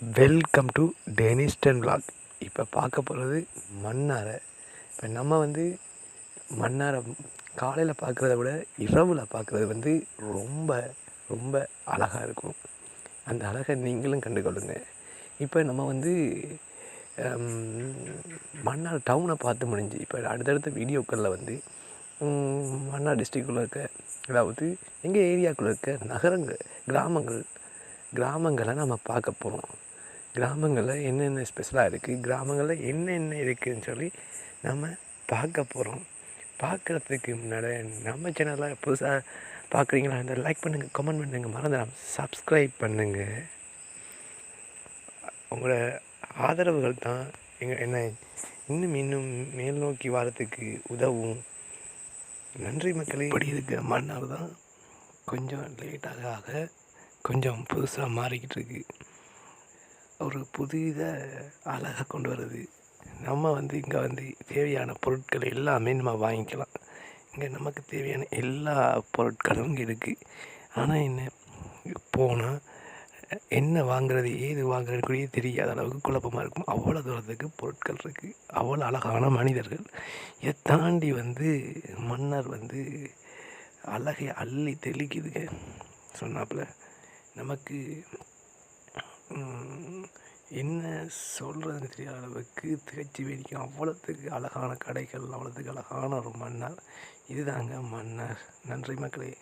Welcome to டெனிஸ்டன் vlog இப்போ பார்க்க போகிறது மன்னாரை. இப்போ நம்ம வந்து மன்னாரை காலையில் பார்க்குறத விட இரவில் பார்க்குறது வந்து ரொம்ப ரொம்ப அழகாக இருக்கும். அந்த அழகை நீங்களும் கண்டுகொள்ளுங்க. இப்போ நம்ம வந்து மன்னார் டவுனை பார்த்து முடிஞ்சு இப்போ அடுத்தடுத்த வீடியோக்களில் வந்து மன்னார் டிஸ்ட்ரிக்குள்ளே இருக்க அதாவது எங்கள் ஏரியாக்குள்ளே இருக்க நகரங்கள் கிராமங்கள் கிராமங்களை நம்ம பார்க்க போகிறோம் கிராமங்களில் என்னென்ன ஸ்பெஷலாக இருக்குது கிராமங்களில் என்னென்ன இருக்குதுன்னு சொல்லி நம்ம பார்க்க போகிறோம் பார்க்குறதுக்கு முன்னாடி நம்ம சேனலை புதுசாக பார்க்குறீங்களா? இந்த லைக் பண்ணுங்கள் கமெண்ட் பண்ணுங்கள் மறந்துடாமல் சப்ஸ்கிரைப் பண்ணுங்கள் உங்களோட ஆதரவுகள் தான் எங்கள் என்ன இன்னும் இன்னும் மேல் நோக்கி வரத்துக்கு உதவும். நன்றி மக்களே. இப்படி இருக்கிற மன்னர் தான் கொஞ்சம் லேட்டாக ஆக கொஞ்சம் புதுசாக மாறிக்கிட்டு இருக்குது ஒரு புதித அழகை கொண்டு வருது. நம்ம வந்து இங்கே வந்து தேவையான பொருட்கள் எல்லாமே நம்ம வாங்கிக்கலாம். இங்கே நமக்கு தேவையான எல்லா பொருட்களும் இருக்குது ஆனால் என்ன போனால் என்ன வாங்குறது ஏது வாங்குறது தெரியாத அளவுக்கு குழப்பமாக இருக்கும். அவ்வளோ தூரத்துக்கு பொருட்கள் இருக்குது அவ்வளோ அழகான மனிதர்கள். இதை தாண்டி வந்து மன்னர் வந்து அழகை அள்ளி தெளிக்குதுங்க. சொன்னாப்புல நமக்கு என்ன சொல்கிறதுன்னு தெரியாத அளவுக்கு திகச்சு வேடிக்கும் அவ்வளோத்துக்கு அழகான கடைகள் அவ்வளோத்துக்கு அழகான ஒரு மன்னர். இதுதாங்க மன்னர். நன்றி மக்களே.